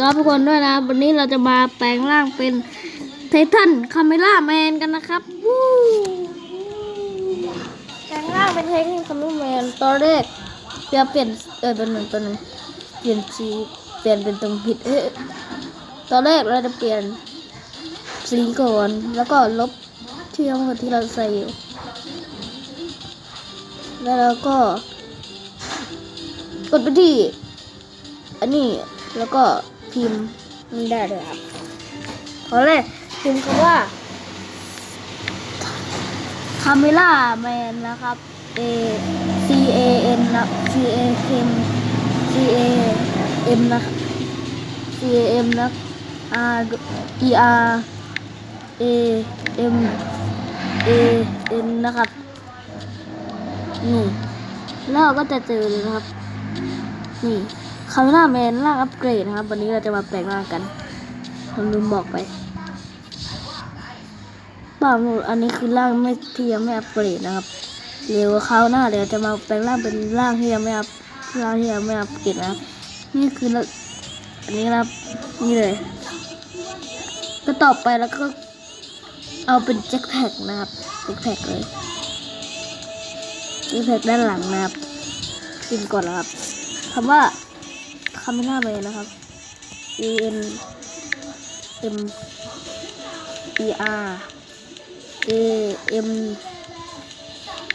ครับทุกคนด้วยนะ วันนี้เราจะมาแปลงร่างเป็นไททันคาเมล่าแมนกันนะครับวู้แปลงร่างเป็นไททันคาเมล่าแมนตอนแรกเดี๋ยวเปลี่ยนเออเป็นหนึ่งตัวหนึ่งเปลี่ยนสีเปลี่ยนเป็นตรงผิดเออตอนแรกเราจะเปลี่ยนสีก่อนแล้วก็ลบเที่ทั้งหมดที่เราใส่อยู่แล้วเราก็กดไปที่อันนี้แล้วก็ พิมพ์นี่ได้เลยครับขอแรกพิมพ์คำว่าคาเมล่าแมนนะครับ A C A N นะ C A M C A M นะ C A M นะ R E R A M A N นะครับนี่แล้วก็จะเจอเลยนะครับ นี่ คาเมล่าแมนร่างอัปเกรดนะครับ วันนี้เราจะมาแปลงร่างกันผมลืมบอกไปป่าวอันนี้คือร่างไม่ที่ยังไม่อัปเกรดนะครับเดี๋ยวคราวหน้าเดี๋ยวจะมาแปลงร่างเป็นร่างที่ยังไม่อัปร่างที่ยังไม่อัปเกรดนะครับ นี่คืออันนี้นะครับนี่เลย ก็ต่อไปแล้วก็เอาเป็นแจ็คแพ็กนะครับแจ็คแพ็กเลยแจ็คแพ็กด้านหลังนะครับพิมพ์ก่อนนะครับคำว่า คาเมล่าแมนนะครับ E N M E R A M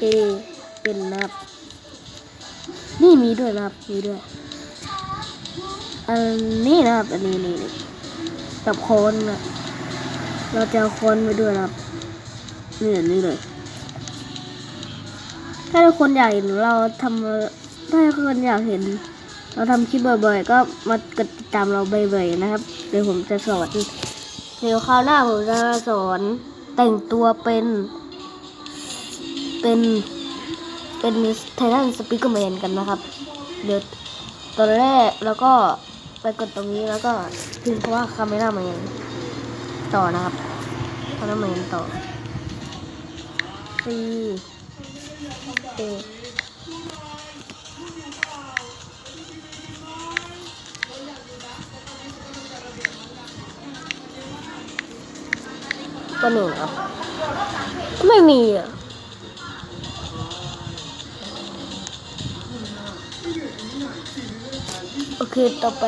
A N นะครับ นี่มีด้วยนะครับ มีด้วย อันนี้นะครับ อันนี้นี่กับโคนนะเราจะเอาโคนไปด้วยนะครับ นี่อันนี้เลย ถ้าทุกคนอยากเห็นเราทำถ้าทุกคนอยากเห็น เราทำคลิปบ่อยๆ ก็มากดติดตามเราบ่อยๆนะครับ เดี๋ยวผมจะสอนเดี๋ยวคราวหน้าผมจะสอนแต่งตัวเป็น เป็นเป็นไททันสปิเกอร์แมนกันนะครับเดี๋ยวตอนแรกแล้วก็ไปกดตรงนี้แล้วก็พิมพ์คำว่าคาเมล่าแมนต่อนะครับคาเมล่าแมนต่อ C A ก็หนึ่งครับไม่มีอะโอเคต่อไป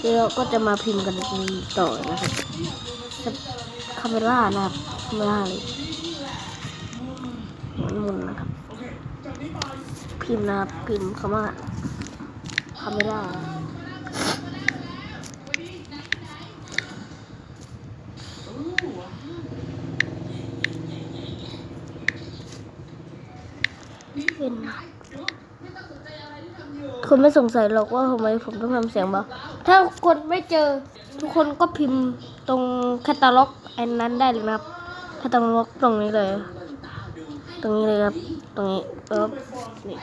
เดี๋ยวเราก็จะมาพิมพ์กันต่อนะครับคาเมล่านะครับคาเมล่าเลยหมุนนะครับ พิมพ์นะครับพิมพ์คำว่าคาเมล่า เป็นคนไม่สงสัยหรอกว่าทำไมผมต้องทำเสียงเบาถ้าคนไม่เจอทุกคนก็พิมพ์ตรงแคตตาล็อกอันนั้นได้เลยนะครับแคตตาล็อกตรงนี้เลย ตรงนี้เลยครับ ตรงนี้แล้วนี่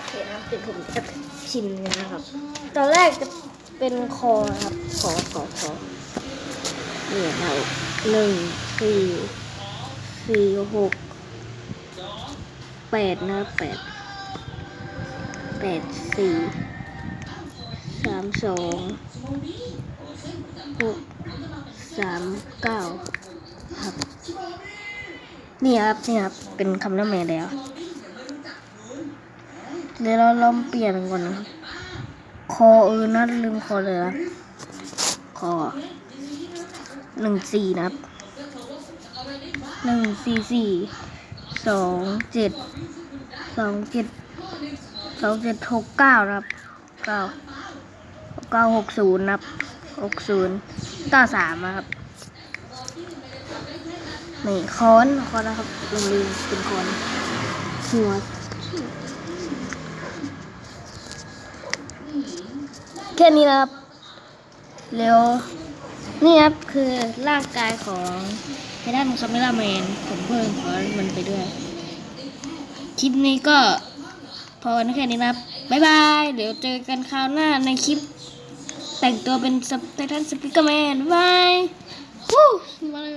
โอ เคนะครับเดี๋ยวผมจะชิมเลยนะครับ ตอนแรกจะเป็นคอครับ คอคอคอเนี่ยเราหนึ่งสี่สี่หกแปดนะแปดแปดสี่สามสองหกสามเก้าครับ นี่ครับ นี่ครับ เป็นคำน้ำแม่แล้ว เดี๋ยวเราลองเปลี่ยนก่อนนะคอเออนัดลืมคอเลยนะคอหนึ่งสี่นะครับหนึ่งสี่สี่สองเจ็ดสองเจ็ดสองเจ็ดหกเก้านะครับเก้าเก้าหกศูนย์นะครับหกศูนย์เก้าสามนะครับนี่ค้อนค้อนนะครับลืมลืมเป็นค้อนหัว แค่นี้นะครับเร็วนี่ครับคือร่างกายของไททันคาเมล่าแมนผมเพิ่มขอมันไปด้วย คลิปนี้ก็พอกันแค่นี้นะครับบ๊ายบาย เดี๋ยวเจอกันคราวหน้าในคลิป แต่งตัวเป็นไททันสปิกเกอร์แมนบายฮู้มาย